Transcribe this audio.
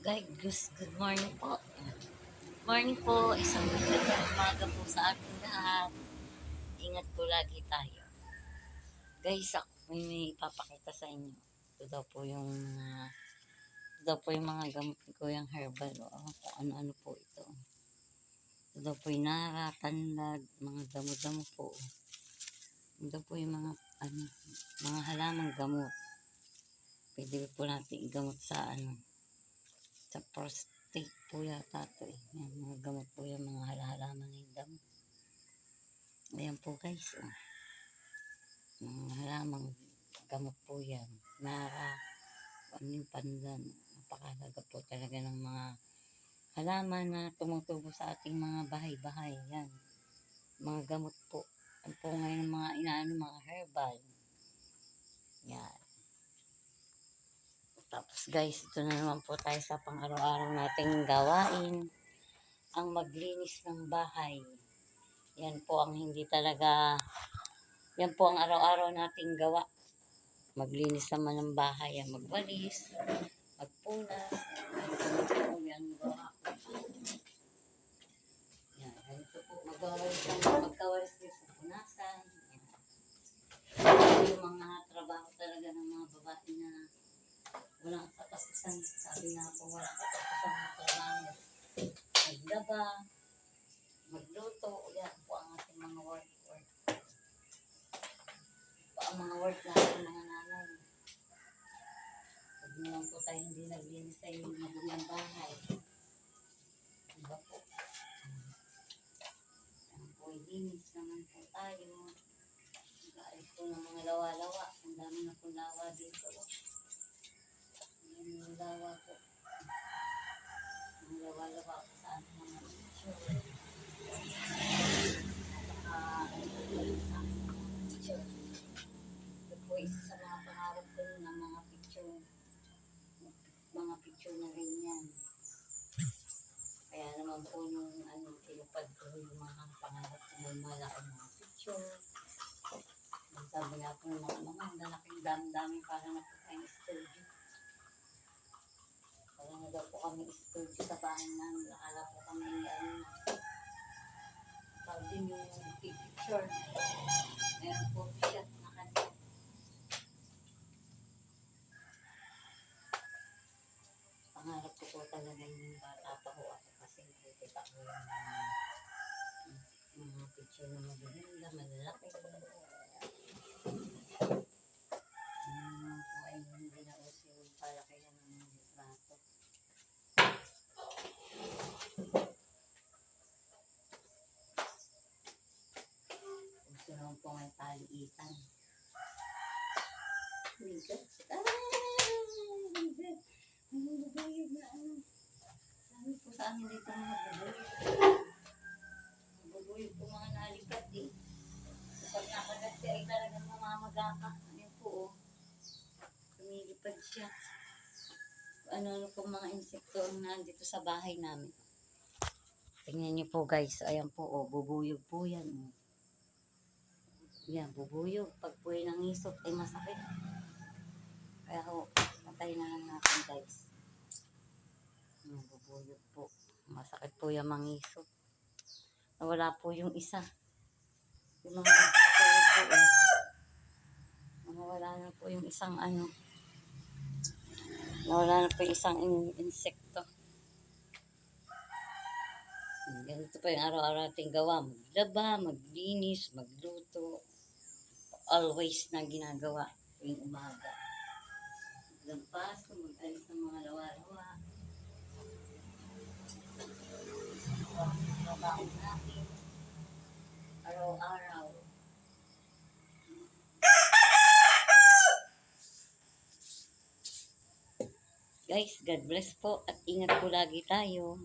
Guys, good morning po. Morning po, isang magandang umaga po sa ating lahat. Ingat po lagi tayo. Guys, ako may, may ipapakita sa inyo. Ito daw po yung mga ito daw po yung mga gamot ni Kuyang Herbal. O, kung ano-ano po ito. Ito daw po yung naratanlag, mga damo-damo po. Ito daw po yung mga ano, mga halamang gamot. Pwede po natin igamot sa ano, sa prostate po yata ito eh. Yan, mga gamot po yan, mga halahalaman na yung damo. Ayan po guys. Oh. Mga halamang gamot po yan. Nara, ano yung pandan. Napakalaga po talaga ng mga halaman na tumutubo sa ating mga bahay-bahay. Yan. Mga gamot po. Ano po ngayon mga inaano, mga herbal. Yan. Tapos guys, ito na naman po tayo sa pang-araw-araw nating gawain. Ang maglinis ng bahay. Yan po ang hindi talaga, yan po ang araw-araw nating gawa. Maglinis naman ng bahay, yan, magwalis, magpunas. Yan po yan ganito po, magwawalis lang, magkawalis din sa punasan. Yan. Yung mga trabaho talaga ng mga babae na walang katapusan. Sabi nga po, walang katapusan ng trabaho. Maglaba, magluto, yan po ang ating mga work. work. Po ang mga work natin mga nanay. Huwag naman po tayo hindi naglinis sa inyong madumang bahay. Diba po? Yan po, linis naman po tayo. Nag-aalis ng mga lawa-lawa. Ang dami na po lawa dito. Yan lawa po. Ang lawa-lawa po sa ating mga picture. Napaka, ano po yun sa mga pangarap ko ng mga picture. Mga picture na ganyan. Kaya naman po nung ano, tinupad ko yung mga pangarap ko ng picture. Sabi nga po ng mga mga ang lalaking dami-dami para na po tayong studio. Kaya na daw po kami studio sa bahay namin. Nakala po kami ano na. Tawag din yung picture. Meron po siya na kanya. Pangarap ko po talaga yung bata pa ko ako kasi nakikita ko yung mga picture na magaganda, malalaki. Ano po ay hindi na uso yung palakihan ng mga litrato. Po may paliitan. Bigat. Ah! Bigat. Ang na ano. Sabi po sa amin dito. Ang bubuyog po mga nalikat eh. Kapag nakagat ka ay talagang mamamaga ka. Ayan po oh. Siya. Ano-ano po mga insekto ang nandito sa bahay namin. Tingnan niyo po guys. Ayan po oh. Bubuyog po yan oh. Yan, bubuyog. Pag po yung nangisot ay masakit. Kaya ho, patay na lang natin guys. Yan, bubuyog po. Masakit po yung mangisot. Nawala po yung isa. Yung mga eh. Nawala na po yung isang ano. Nawala na po yung isang in- insekto. Ganito pa yung araw-araw nating gawa. Maglaba, maglinis, magluto. Always na ginagawa tuwing umaga. Maglampas, mag-alis ng mga lawa-lawa. Trabaho natin. Araw-araw. Guys, God bless po at ingat po lagi tayo.